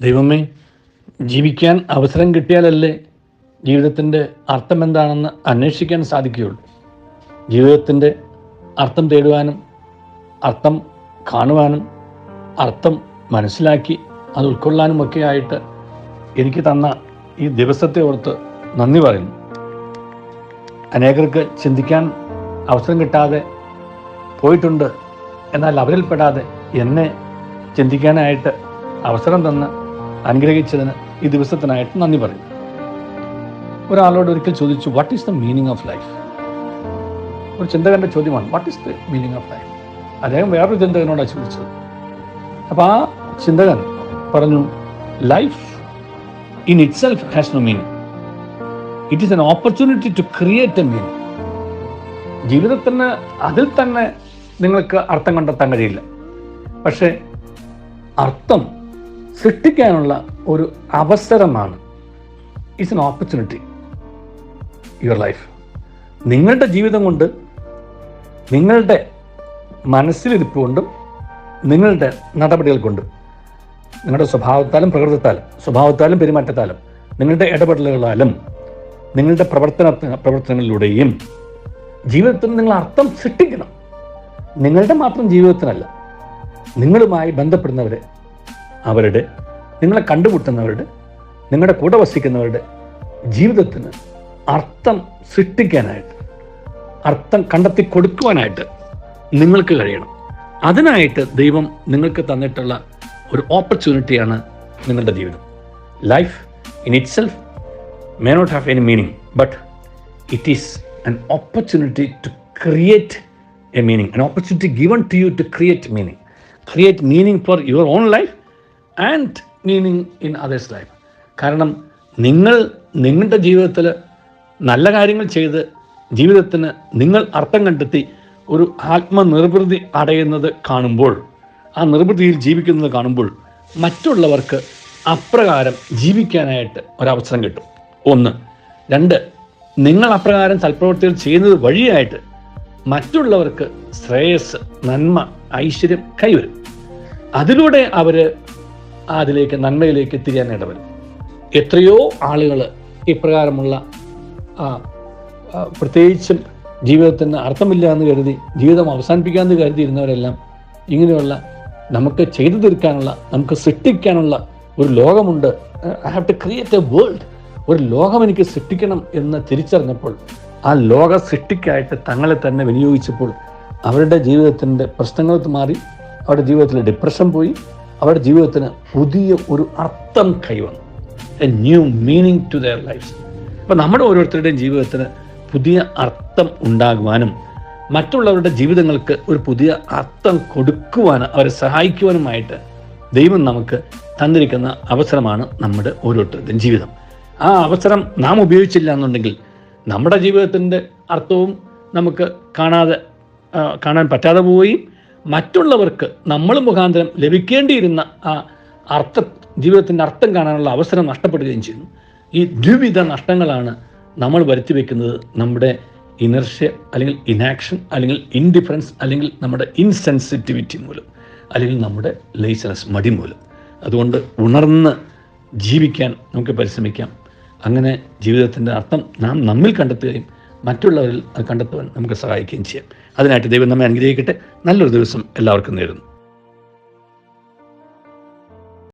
ദൈവമേ ജീവിക്കാൻ അവസരം കിട്ടിയാലല്ലേ ജീവിതത്തിന്റെ അർത്ഥം എന്താണെന്ന് അന്വേഷിക്കാൻ സാധിക്കുകയുള്ളൂ. ജീവിതത്തിന്റെ അർത്ഥം തേടുവാനും അർത്ഥം കാണുവാനും അർത്ഥം മനസ്സിലാക്കി അത് ഉൾക്കൊള്ളാനും ഒക്കെ ആയിട്ട് എനിക്ക് തന്ന ഈ ദിവസത്തെ ഓർത്ത് നന്ദി പറയുന്നു. അനേകർക്ക് ചിന്തിക്കാൻ അവസരം കിട്ടാതെ പോയിട്ടുണ്ട്. എന്നാൽ അവരിൽപ്പെടാതെ എന്നെ ചിന്തിക്കാനായിട്ട് അവസരം തന്ന് അനുഗ്രഹിച്ചതിന് ഈ ദിവസത്തിനായിട്ട് നന്ദി പറയും. ഒരാളോട് ഒരിക്കൽ ചോദിച്ചു what is the meaning of life ഒരു ചിന്തകന്റെ ചോദ്യമാണ് what is the meaning of life അദ്ദേഹം വേറൊരു ചിന്തകനോടാണ് ചോദിച്ചത്. അപ്പോൾ ആ ചിന്തകൻ പറഞ്ഞു life in itself has no meaning it is an opportunity to create a meaning ജീവിതത്തിന് അതിൽ തന്നെ നിങ്ങൾക്ക് അർത്ഥം കണ്ടെത്താൻ കഴിയില്ല. പക്ഷേ അർത്ഥം സൃഷ്ടിക്കാനുള്ള ഒരു അവസരമാണ്. It's an opportunity your life നിങ്ങളുടെ ജീവിതം കൊണ്ട് നിങ്ങളുടെ മനസ്സിലിരിപ്പ് കൊണ്ടും നിങ്ങളുടെ നടപടികൾ കൊണ്ടും നിങ്ങളുടെ സ്വഭാവത്താലും പ്രകൃതത്താലും സ്വഭാവത്താലും പെരുമാറ്റത്താലും നിങ്ങളുടെ ഇടപെടലുകളാലും നിങ്ങളുടെ പ്രവർത്തന പ്രവർത്തനങ്ങളിലൂടെയും ജീവിതത്തിന് നിങ്ങൾ അർത്ഥം സൃഷ്ടിക്കണം. നിങ്ങളുടെ മാത്രം ജീവിതത്തിനല്ല നിങ്ങളുമായി ബന്ധപ്പെടുന്നവരെ അവരുടെ നിങ്ങളെ കണ്ടുമുട്ടുന്നവരുടെ നിങ്ങളുടെ കൂടെ വസിക്കുന്നവരുടെ ജീവിതത്തിന് അർത്ഥം സൃഷ്ടിക്കാനായിട്ട് അർത്ഥം കണ്ടെത്തി കൊടുക്കുവാനായിട്ട് നിങ്ങൾക്ക് കഴിയണം. അതിനായിട്ട് ദൈവം നിങ്ങൾക്ക് തന്നിട്ടുള്ള ഒരു ഓപ്പർച്യൂണിറ്റിയാണ് നിങ്ങളുടെ ജീവിതം. Life in itself may not have any meaning but it is an opportunity to create a meaning an opportunity given to you to create meaning create meaning for your own life and meaning in others life കാരണം നിങ്ങൾ നിങ്ങളുടെ ജീവിതത്തിൽ നല്ല കാര്യങ്ങൾ ചെയ്ത് ജീവിതത്തിന് നിങ്ങൾ അർത്ഥം കണ്ടെത്തി ഒരു ആത്മനിർവൃതി അടയുന്നത് കാണുമ്പോൾ ആ നിർവൃതിയിൽ ജീവിക്കുന്നത് കാണുമ്പോൾ മറ്റുള്ളവർക്ക് അപ്രകാരം ജീവിക്കാനായിട്ട് ഒരവസരം കിട്ടും. ഒന്ന്. രണ്ട്. നിങ്ങൾ അപ്രകാരം സൽപ്രവർത്തികൾ ചെയ്യുന്നത് വഴിയായിട്ട് മറ്റുള്ളവർക്ക് ശ്രേയസ് നന്മ ഐശ്വര്യം കൈവരും. അതിലൂടെ അവർ അതിലേക്ക് നന്മയിലേക്ക് തിരിയാൻ ഇടവരും എത്രയോ ആളുകൾ ഇപ്രകാരമുള്ള പ്രത്യേകിച്ചും ജീവിതത്തിന് അർത്ഥമില്ല എന്ന് കരുതി ജീവിതം അവസാനിപ്പിക്കാമെന്ന് കരുതിയിരുന്നവരെല്ലാം ഇങ്ങനെയുള്ള നമുക്ക് ചെയ്തു തീർക്കാനുള്ള നമുക്ക് സൃഷ്ടിക്കാനുള്ള ഒരു ലോകമുണ്ട്. I have to create a world ഒരു ലോകം എനിക്ക് സൃഷ്ടിക്കണം എന്ന് തിരിച്ചറിഞ്ഞപ്പോൾ ആ ലോക സൃഷ്ടിക്കായിട്ട് തങ്ങളെ തന്നെ വിനിയോഗിച്ചപ്പോൾ അവരുടെ ജീവിതത്തിന്റെ പ്രശ്നങ്ങൾ മാറി അവരുടെ ജീവിതത്തിൽ ഡിപ്രഷൻ പോയി അവരുടെ ജീവിതത്തിന് പുതിയ ഒരു അർത്ഥം കൈവന്നു. A new meaning to their life അപ്പം നമ്മുടെ ഓരോരുത്തരുടെയും ജീവിതത്തിന് പുതിയ അർത്ഥം ഉണ്ടാകുവാനും മറ്റുള്ളവരുടെ ജീവിതങ്ങൾക്ക് ഒരു പുതിയ അർത്ഥം കൊടുക്കുവാനും അവരെ സഹായിക്കുവാനുമായിട്ട് ദൈവം നമുക്ക് തന്നിരിക്കുന്ന അവസരമാണ് നമ്മുടെ ഓരോരുത്തരുടെയും ജീവിതം. ആ അവസരം നാം ഉപയോഗിച്ചില്ല എന്നുണ്ടെങ്കിൽ നമ്മുടെ ജീവിതത്തിന്റെ അർത്ഥവും നമുക്ക് കാണാതെ കാണാൻ പറ്റാതെ പോവുകയും മറ്റുള്ളവർക്ക് നമ്മൾ മുഖാന്തരം ലഭിക്കേണ്ടിയിരുന്ന ആ അർത്ഥ ജീവിതത്തിന്റെ അർത്ഥം കാണാനുള്ള അവസരം നഷ്ടപ്പെടുകയും ചെയ്യുന്നു. ഈ ദ്വിവിധ നഷ്ടങ്ങളാണ് നമ്മൾ വരുത്തി വെക്കുന്നത് നമ്മുടെ ഇനർഷ്യ അല്ലെങ്കിൽ ഇനാക്ഷൻ അല്ലെങ്കിൽ ഇൻഡിഫറൻസ് അല്ലെങ്കിൽ നമ്മുടെ ഇൻസെൻസിറ്റിവിറ്റി മൂലം അല്ലെങ്കിൽ നമ്മുടെ ലേസനസ് മടി മൂലം. അതുകൊണ്ട് ഉണർന്ന് ജീവിക്കാൻ നമുക്ക് പരിശ്രമിക്കാം. അങ്ങനെ ജീവിതത്തിന്റെ അർത്ഥം നാം നമ്മിൽ കണ്ടെത്തുകയും മറ്റുള്ളവരിൽ അത് കണ്ടെത്തുവാൻ നമുക്ക് സഹായിക്കുകയും ചെയ്യാം. അതിനായിട്ട് ദൈവം നമ്മെ അനുഗ്രഹിക്കട്ടെ. നല്ലൊരു ദിവസം എല്ലാവർക്കും നേരുന്നു.